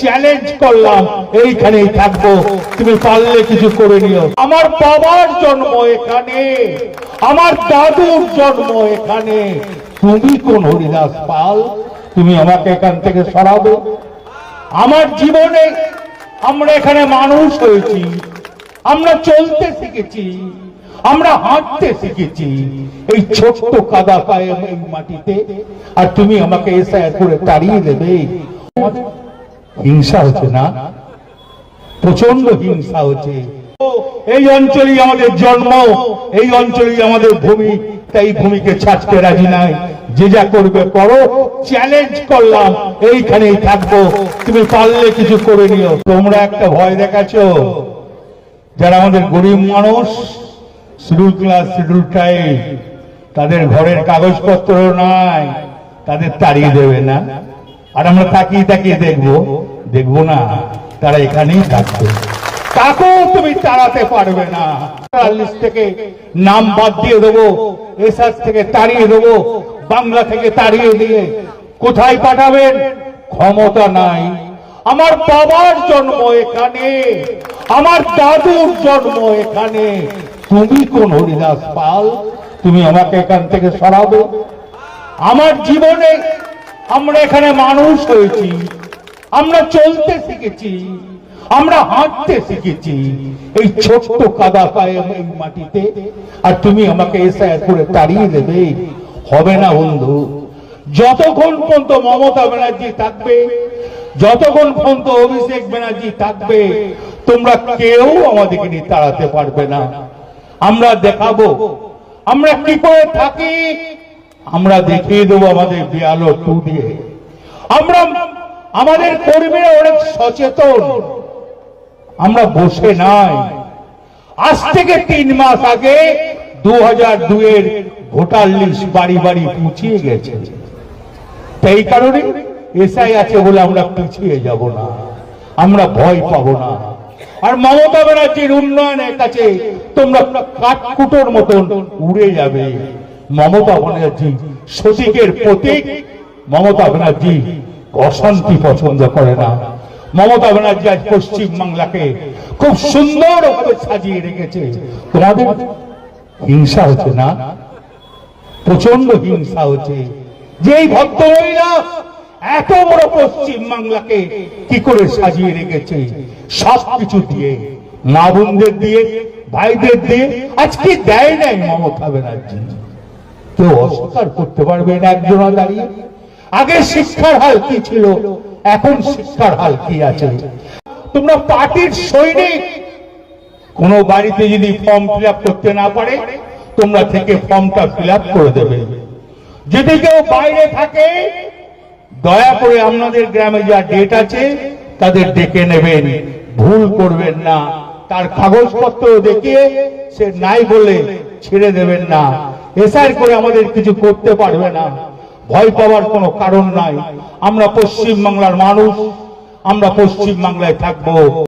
Challenge করলাম, এইখানেই থাকব। তুমি পারলে কিছু করে নিও। আমার বাবার জন্ম এখানে, আমার দাদুর জন্ম এখানে। তুমি কোন হরিদাস পাল, তুমি আমাকে এখান থেকে সরাবে। আমার জীবনে আমরা এখানে মানুষ হয়েছি, আমরা চলতে শিখেছি, আমরা হাঁটতে শিখেছি। এই ছোট্ট কাদা পায়ে এই মাটিতে, আর তুমি আমাকে এসে করে তাড়িয়ে দেবে। হিংসা হচ্ছে না? প্রচণ্ড হিংসা হচ্ছে। এই অঞ্চলেই আমাদের জন্ম, এই অঞ্চলেই আমাদের ভূমি, তাই ভূমিকে ছাড়তে রাজি নাই। যে যা করবে করো চ্যালেঞ্জ করলাম, এইখানেই থাকব। তুমি পারলে কিছু করে নিও। তোমরা একটা ভয় দেখাছো যারা আমাদের গরিব মানুষ শিডিউল ক্লাস শিডিউল ট্রাইব তাদের ঘরের কাগজপত্র নাই, তাদের তাড়িয়ে দেবে না। আর আমরা তাকিয়ে তাকিয়ে দেখব দেখব না, তারা এখানেই থাকবে। কাকেও তুমি তাড়াতে পারবে না। লিস্ট থেকে নাম বাদ দিয়ে দেবো এসআর থেকে তাড়িয়ে দেবো, বাংলা থেকে তাড়িয়ে দিয়ে। কোথায় পাঠাবেন? ক্ষমতা নাই। আমার বাবার জন্ম এখানে, আমার দাদুর জন্ম এখানে। তুমি কোন হরিদাস পাল? তুমি আমাকে এখান থেকে সরাবে। আমার জীবনে আমরা এখানে মানুষ হয়েছি, আমরা চলতে শিখেছি, আমরা হাঁটতে শিখেছি। এই ছোট্ট কাদা পায়ে মাটিতে, আর তুমি আমাকে এসে করে তাড়িয়ে দেবে। হবে না বন্ধু। যতক্ষণ পর্যন্ত মমতা ব্যানার্জি থাকবে, যতক্ষণ পর্যন্ত অভিষেক ব্যানার্জি থাকবে, তোমরা কেউ আমাদেরকে নিয়ে তাড়াতে পারবে না। আমরা দেখাবো, আমরা কি করে থাকি? আমরা দেখিয়ে দেবো আমাদের বিয়ালো টু দিয়ে আমরা, আমাদের কর্মীরা অনেক সচেতন। আমরা বসে নাই। আজ থেকে তিন মাস আগে দু হাজার দুয়ের ভোটার লিস্ট বাড়ি বাড়ি পৌঁছিয়ে গেছে। তাই কারণে এসআই আছে বলে আমরা পিছিয়ে যাব না। আমরা ভয় পাবো না। আর মমতা ব্যানার্জির উন্নয়নের কাছে তোমরা কাঠকুটোর মতন উড়ে যাবে। মমতা ব্যানার্জি, সতীকের প্রতীক মমতা ব্যানার্জি, অশান্তি পছন্দ করে না। মমতা ব্যানার্জি আজ পশ্চিম বাংলাকে খুব সুন্দর ভাবে সাজিয়ে রেখেছে। তোমাদের হিংসা হচ্ছে না? প্রচণ্ড হিংসা হচ্ছে। যে এই ভদ্রমহিলা এত বড় পশ্চিম বাংলাকে কি করে সাজিয়ে রেখেছে? সব কিছু দিয়ে, মা বোনদের দিয়ে, ভাইদের দিয়ে, আজকে দেয় নাই মমতা ব্যানার্জি। কেউ অস্বীকার করতে পারবে না একজনা দাঁড়িয়ে আগে শিক্ষার হাল কি ছিল? এখন শিক্ষার হাল কি আছে? তোমরা পার্টির সৈনিক। কোন বাড়িতে যদি ফর্ম ফিল করতে না পারে, তোমরা থেকে ফর্মটা ফিল করে দেবে। যদি কেউ বাইরে থাকে, দয়া করে আপনাদের গ্রামে যা ডেট আছে, তাদের ডেকে নেবেন। ভুল করবেন না। তার কাগজপত্র দেখিয়ে সে নাই বলে ছেড়ে দেবেন না। এসআর করে আমাদের কিছু করতে পারবে না। ভয় পাওয়ার কোনো কারণ নাই। আমরা পশ্চিম বাংলার মানুষ, আমরা পশ্চিম বাংলায় থাকব।